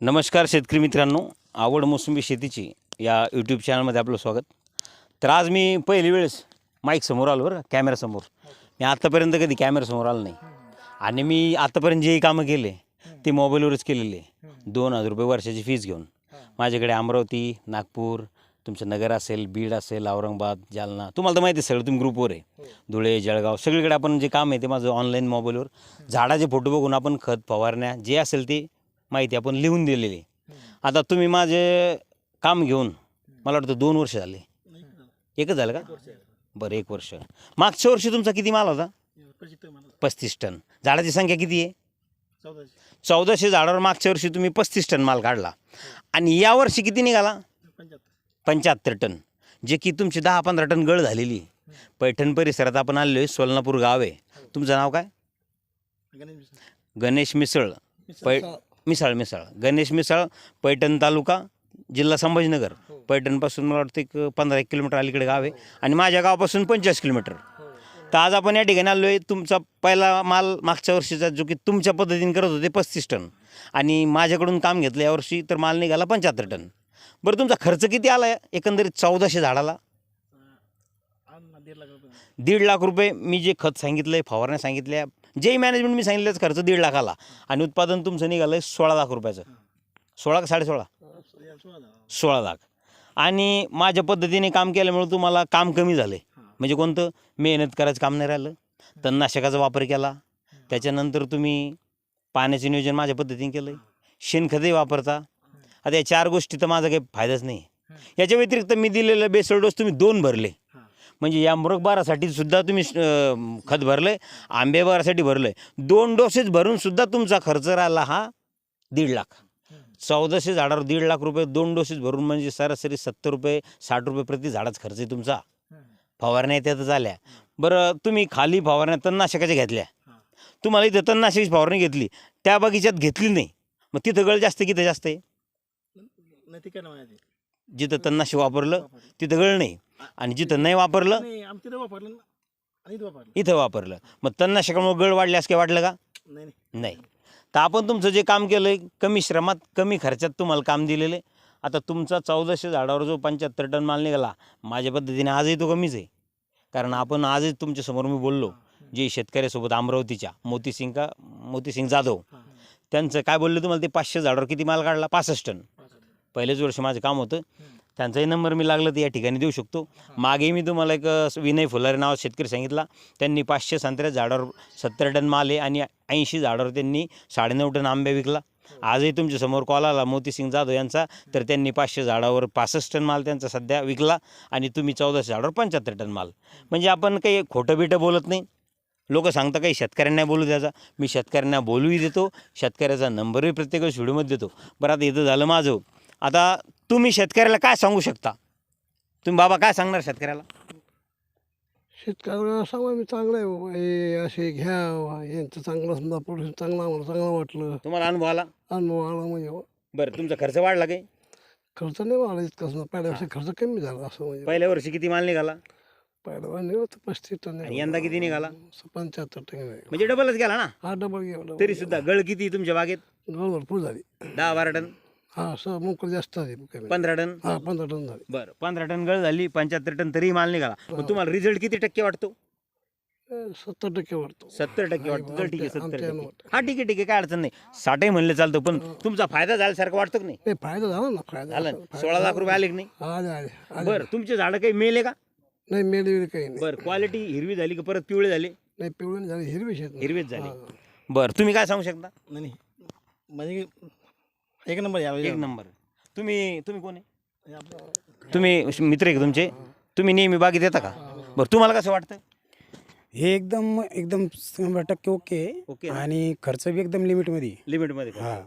नमस्कार शेतकरी मित्रांनो आवड मोसंबी शेतीची या यूट्यूब चॅनलमध्ये आपलं स्वागत. तर आज मी पहिली वेळेस माईक समोर आलो बरं कॅमेऱ्यासमोर मी आत्तापर्यंत कधी कॅमेऱ्यासमोर आलो नाही. आणि मी आत्तापर्यंत जे कामं केले ते मोबाईलवरच केलेले. दोन हजार रुपये वर्षाची फीज घेऊन. माझ्याकडे अमरावती नागपूर तुमचं नगर असेल बीड असेल औरंगाबाद जालना तुम्हाला तर माहिती आहे सगळं तुम्ही ग्रुपवर आहे. धुळे जळगाव सगळीकडे आपण जे काम आहे ते माझं ऑनलाईन मोबाईलवर झाडाचे फोटो बघून आपण खत फवारण्या जे असेल ते माहिती आपण लिहून दिलेली. आता तुम्ही माझे काम घेऊन मला वाटतं दोन वर्ष झाले. एकच झालं का? बरं एक वर्ष. मागच्या वर्षी तुमचा किती माल होता? पस्तीस टन झाडाची संख्या किती आहे? चौदाशे. झाडावर मागच्या वर्षी तुम्ही पस्तीस टन माल काढला. आणि यावर्षी किती निघाला? पंच्याहत्तर. टन. जे की तुमची दहा पंधरा टन गळ झालेली. पैठण परिसरात आपण आलेलो आहे सोलनापूर गाव आहे. तुमचं नाव काय? गणेश मिसळ. पै मिसाळ मिसाळ. गणेश मिसाळ पैठण तालुका जिल्हा संभाजीनगर. पैठणपासून मला वाटतं एक पंधरा एक किलोमीटर अलीकडे गाव आहे. आणि माझ्या गावापासून पंचेचाळीस किलोमीटर. तर आज आपण या ठिकाणी आलो आहे तुमचा पहिला माल मागच्या वर्षीचा जो की तुमच्या पद्धतीने करत होते पस्तीस टन. आणि माझ्याकडून काम घेतलं यावर्षी तर माल निघाला पंच्याहत्तर टन. बरं तुमचा खर्च किती आला? एकंदरीत चौदाशे झाडाला. दीड लाख रुपये. मी जे खत सांगितलं आहे फवारण्या सांगितल्या जे मॅनेजमेंट मी सांगितलंच खर्च दीड लाखाला. आणि उत्पादन तुमचं निघालं आहे सोळा लाख रुपयाचं. सोळा का साडेसोळा? सोळा लाख. आणि माझ्या पद्धतीने काम केल्यामुळे तुम्हाला काम कमी झालं. आहे म्हणजे कोणतं? मेहनत करायचं काम नाही राहिलं. तणनाशकाचा वापर केला. त्याच्यानंतर तुम्ही पाण्याचं नियोजन माझ्या पद्धतीने केलं आहे शेणखतही वापरता. आता या चार गोष्टी तर माझा काही फायदाच नाही. याच्या व्यतिरिक्त मी दिलेलं बेसळ डोस तुम्ही दोन भरले. म्हणजे या मुरगबारासाठी सुद्धा तुम्ही खत भरलं आंबेबारासाठी भरलं दोन डोसेस भरून सुद्धा तुमचा खर्च राहिला हा दीड लाख. चौदाशे झाडावर दीड लाख रुपये दोन डोसेस भरून म्हणजे सरासरी सत्तर रुपये साठ रुपये प्रति झाडाचा खर्च आहे तुमचा. फवारण्या त्यात झाल्या. बरं तुम्ही खाली फवारण्या तणनाशकाच्या घेतल्या. तुम्हाला इथं तणनाशकाची फवारणी घेतली. त्या बगीच्यात घेतली नाही. मग तिथं गळ जास्त किती जास्त आहे? जिथं तणनाशक वापरलं तिथं गळ नाही. आणि जिथं नाही वापरलं इथं वापरलं. मग तणनाशकामुळे गळ वाढले असं काय वाटलं का? नाही तर आपण तुमचं जे काम केलं आहे कमी श्रमात कमी खर्चात तुम्हाला काम दिलेलं आहे. आता तुमचा चौदाशे झाडावर जो पंच्याहत्तर टन माल निघाला माझ्या पद्धतीने आजही तो कमीच आहे. कारण आपण आजही तुमच्यासमोर मी बोललो जे शेतकऱ्यासोबत अमरावतीच्या मोतीसिंग का मोतीसिंग जाधव त्यांचं काय बोलले तुम्हाला ते पाचशे झाडावर किती माल काढला? पासष्ट टन. पहिलेच वर्ष माझं काम होतं. त्यांचाही नंबर मी लागला तर या ठिकाणी देऊ शकतो. मागे मी तुम्हाला एक विनय फुलारे नाव शेतकरी सांगितला. त्यांनी पाचशे संत्र्या झाडावर सत्तर टन माल आहे आणि ऐंशी झाडावर त्यांनी साडेनऊ टन आंबे विकला. आजही तुमच्यासमोर कॉल आला मोतीसिंग जाधव यांचा. तर त्यांनी पाचशे झाडावर पासष्ट टन माल त्यांचा सध्या विकला आणि तुम्ही चौदाशे झाडावर पंच्याहत्तर टन माल. म्हणजे आपण काही खोटं बिटं बोलत नाही. लोक सांगता काही शेतकऱ्यांना बोलू द्यायचा. मी शेतकऱ्यांना बोलूही देतो. शेतकऱ्याचा नंबरही प्रत्येक वेळेस व्हिडिओमध्ये देतो. बरं आता इथं झालं माझं. आता तुम्ही शेतकऱ्याला काय सांगू शकता? तुम्ही बाबा काय सांगणार शेतकऱ्याला? शेतकऱ्याला सांगा मी चांगलं आहे बाबा. हे असे घ्या बाबा यांचं चांगलं समजा प्रोडक्शन चांगलं आम्हाला चांगलं वाटलं. तुम्हाला अनुभव आला? अनुभव आला म्हणजे. बरं तुमचा खर्च वाढला काही खर्च नाही वाढला इतका समजा. पहिल्यापेक्षा खर्च कमी झाला असं म्हणजे पहिल्या वर्षी किती माल निघाला? पहिल्या वेळा निघत पस्तीस टन आणि यंदा किती निघाला? पंच्याहत्तर टन निघाला. म्हणजे डबलच गेला ना? हा डबल गेला तरी सुद्धा गळ किती तुमच्या बागेत? गळ भरपूर झाली. दहा बारा टन? हा सर मोकळ जास्त झाली कमी. पंधरा टन? हा पंधरा टन झाली. बरं पंधरा टन गळ झाली पंच्याहत्तर टन तरी माल निघाला. मग तुम्हाला रिझल्ट किती टक्के वाटतो? अं, सत्तर टक्के वाटतो. सत्तर टक्के वाटतं. चल ठीक आहे सत्तर आमच्या टक्के. हा ठीक आहे ठीक आहे काय अडचण नाही. साठही म्हणलं चालतं पण तुमचा फायदा झाल्यासारखं वाटतं की नाही? नाही फायदा झाला ना फायदा झालं झाला. ना? सोळा लाख रुपये आले की नाही? आले आले आले. बरं तुमचे झाडं काही मेले का? नाही मेले वेळी काही नाही. बरं क्वालिटी हिरवी झाली का परत पिवळे झाले? नाही पिवळी नाही झाली हिरवी शेत हिरवेच झाले. बरं तुम्ही काय सांगू शकता? नाही. म्हणजे एक नंबर या एक नंबर. तुम्ही तुम्ही कोण आहे? तुम्ही मित्र आहे का तुमचे? तुम्ही नेहमी बागेत येता का? बरं तुम्हाला कसं वाटतं हे एकदम एकदम शंभर टक्के ओके आहे. ओके ना? आणि खर्च बी एकदम लिमिटमध्ये आहे. लिमिटमध्ये का? हा.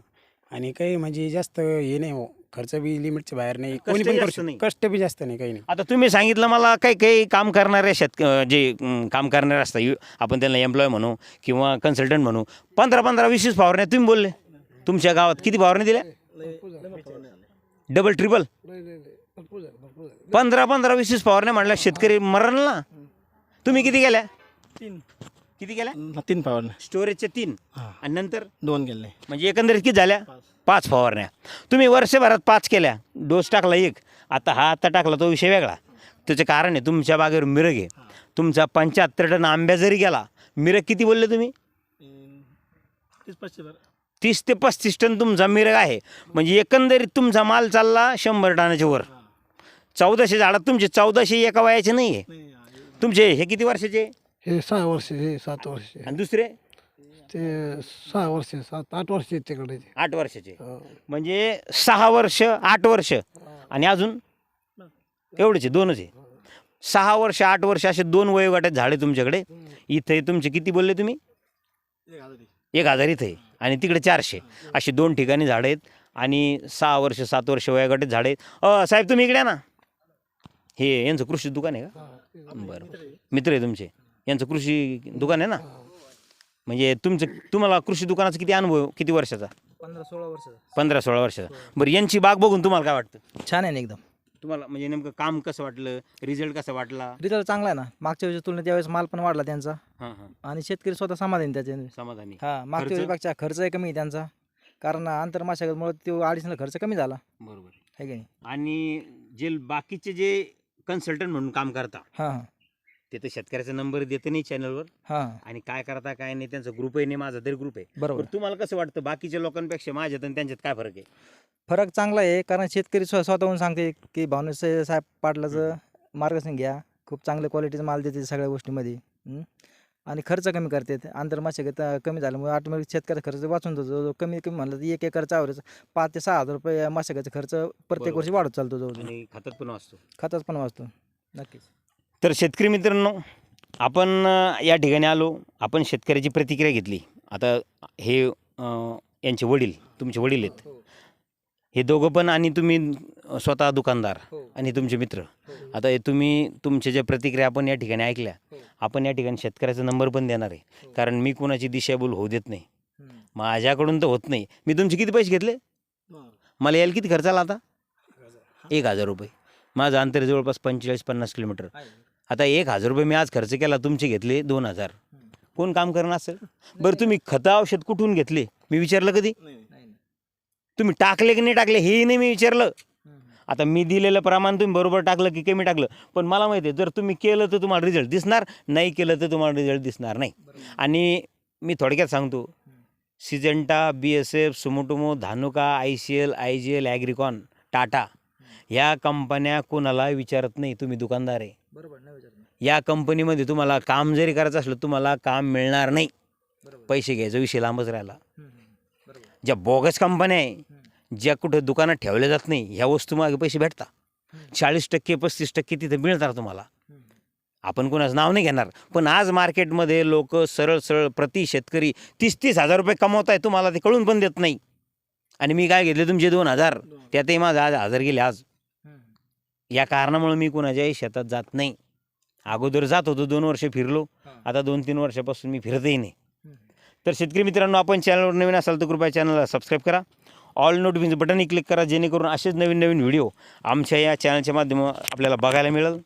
आणि काही म्हणजे जास्त हे नाही हो. खर्च बी लिमिटच्या बाहेर नाही. कोणी पण जास्त करू शकतो. नाही. कष्ट बी जास्त नाही काही नाही. आता तुम्ही सांगितलं मला काही काही काम करणारे शेत अं, जे अं, काम करणारे असतात यु- आपण त्यांना एम्प्लॉय म्हणू किंवा कन्सल्टंट म्हणू पंधरा पंधरा वीस वीस फवारण्या तुम्ही बोलले. तुमच्या गावात किती फवारण्या दिल्या? डबल ट्रिपल पंधरा पंधरा वीस वीस फवारण्या म्हणल्या शेतकरी मरण ना. तुम्ही किती गेल्या तीन. किती गेल्या तीन पावर स्टोरेजचे तीन. आणि नंतर? दोन गेले. म्हणजे एकंदरीत किती झाल्या? पाच. फवारण्या तुम्ही वर्षभरात पाच केल्या. डोस टाकला एक. आता हा आता टाकला तो विषय वेगळा. त्याचं कारण आहे तुमच्या बागेवर मिरग आहे. तुमचा पंच्याहत्तर टन आंब्या जरी गेला मिरग किती बोलले तुम्ही? तीस ते पस्तीस टन तुमचा मिरग आहे. म्हणजे एकंदरीत तुमचा माल चालला शंभर टनाच्या वर. चौदाशे झाडात तुमचे चौदाशे एका वयाचे नाही आहे नाही. तुमचे हे किती वर्षाचे? हे सहा वर्ष हे सात वर्ष. आणि दुसरे? ते सहा वर्ष सात आठ वर्ष तिकडे ते. आठ वर्षाचे. हो. म्हणजे सहा वर्ष आठ वर्ष. आणि अजून? एवढेच आहे दोनच. आहे सहा वर्ष आठ वर्ष असे दोन वयोगटात झाडे तुमच्याकडे. इथे तुमचे किती बोलले तुम्ही? एक हजार इथे आहे. आणि तिकडे चारशे. अशी दोन ठिकाणी झाडं आहेत. आणि सहा वर्ष सात वर्ष वयोगटात झाडे आहेत. अ, साहेब तुम्ही इकडे या ना. हे यांचं कृषी दुकान आहे का? बरं मित्र आहे तुमचे. यांचं कृषी दुकान आहे ना? म्हणजे तुमचं तुम्हाला कृषी दुकानाचा किती अनुभव? किती वर्षाचा? पंधरा सोळा वर्ष पंधरा सोळा वर्षाचा. बरं यांची बाग बघून तुम्हाला काय वाटतं? छान आहे ना एकदम. तुम्हाला म्हणजे नेमकं काम कसं वाटलं? रिझल्ट कसा वाटला? रिझल्ट चांगला आहे ना. मागच्या वेळेस तुलनेत त्यावेळेस माल पण वाढला त्यांचा. हां हां. आणि शेतकरी स्वतः समाधानी त्याचे समाधानी. हा मागच्या खर्च? मागच्या खर्चही कमी आहे त्यांचा. कारण आंतरमाशागतमुळे तो अडीचला खर्च कमी झाला. बरोबर. आहे की नाही? आणि जे बाकीचे जे कन्सल्टंट म्हणून काम करता हां हां. ते तर शेतकऱ्याचा नंबर देते नाही चॅनलवर हां. आणि काय करता काय नाही त्यांचा ग्रुप आहे नाही माझा तरी ग्रुप आहे. बरोबर. बरं, तुम्हाला कसं वाटतं बाकीच्या लोकांपेक्षा माझ्यात आणि त्यांच्यात काय फरक आहे? फरक चांगला आहे कारण शेतकरी स्व स्वतःहून सांगते की भावने साहेब पाटलाचं मार्गदर्शन घ्या. खूप चांगल्या क्वालिटीचा माल देते सगळ्या गोष्टीमध्ये. हं? आणि खर्च कमी करतात आंतरमाशागत अं, कमी झाल्यामुळे ऑटोमॅटिक शेतकऱ्याचा खर्च वाचून जातो. जवळ कमी कमी म्हणलं तर एक एकर चावऱ्याचा पाच ते सहा हजार रुपये माशागतचा खर्च प्रत्येक बरोबर. वर्षी वाढत चालतो जवळ आणि खातात पण असतो खताच पण वाचतो. नक्कीच. तर शेतकरी मित्रांनो आपण या ठिकाणी आलो. आपण शेतकऱ्याची प्रतिक्रिया घेतली. आता हे यांचे वडील तुमचे वडील आहेत. हे. दोघं पण आणि तुम्ही स्वतः दुकानदार आणि तुमचे मित्र. आता हे तुम्ही तुमच्या ज्या प्रतिक्रिया आपण या ठिकाणी ऐकल्या आपण या ठिकाणी शेतकऱ्याचा नंबर पण देणार आहे. कारण मी कोणाची दिशाभूल होऊ देत नाही. माझ्याकडून तर होत नाही. मी तुमचे किती पैसे घेतले? हा. मला यायला किती खर्च आला आता? एक हजार. रुपये. माझं अंतर जवळपास पंचेचाळीस पन्नास किलोमीटर. आता एक हजार रुपये मी आज खर्च केला तुमचे घेतले दोन हजार. कोण काम करणार असेल? बरं तुम्ही खतं औषध कुठून घेतले? मी विचारलं कधी. तुम्ही टाकले की नाही टाकले हेही नाही मी विचारलं. आता मी दिलेलं प्रमाण तुम्ही बरोबर टाकलं की कमी टाकलं. पण मला माहिती आहे जर तुम्ही केलं तर तुम्हाला रिझल्ट दिसणार नाही केलं तर तुम्हाला रिझल्ट दिसणार नाही. आणि मी थोडक्यात सांगतो Syngenta B S F Sumitomo Dhanuka I C L I G L Agricon Tata ह्या कंपन्या कोणाला विचारत नाही तुम्ही दुकानदार आहे. बरोबर नाही विचारलं या कंपनीमध्ये तुम्हाला काम जरी करायचं असलं तुम्हाला काम मिळणार नाही. पैसे घ्यायचा विषय लांबच राहिला. ज्या बोगस कंपन्या आहे ज्या कुठं दुकानात ठेवल्या जात नाही ह्या वस्तू मागे पैसे भेटतात चाळीस टक्के पस्तीस टक्के तिथे मिळतात तुम्हाला. आपण कोणाचं नाव नाही घेणार. पण आज मार्केटमध्ये लोक सरळ सरळ प्रति शेतकरी तीस तीस हजार रुपये कमवत आहे तुम्हाला ते कळून पण देत नाही. आणि मी काय घेतले तुमचे दोन हजार. त्यातही माझा आज हजार गेले आज. या कारणामुळे मी कोणाच्याही शेतात जात नाही. अगोदर जात होतो दोन वर्ष फिरलो. आता दोन तीन वर्षापासून मी फिरतही नाही. तर शेतकरी मित्रांनो आपण चॅनलवर नवीन असाल तर कृपया चॅनलला सबस्क्राईब करा. ऑल नोटिफिकेशन बटनही क्लिक करा जेणेकरून असेच नवीन नवीन व्हिडिओ आमच्या या चॅनलच्या माध्यमातून आपल्याला बघायला मिळेल.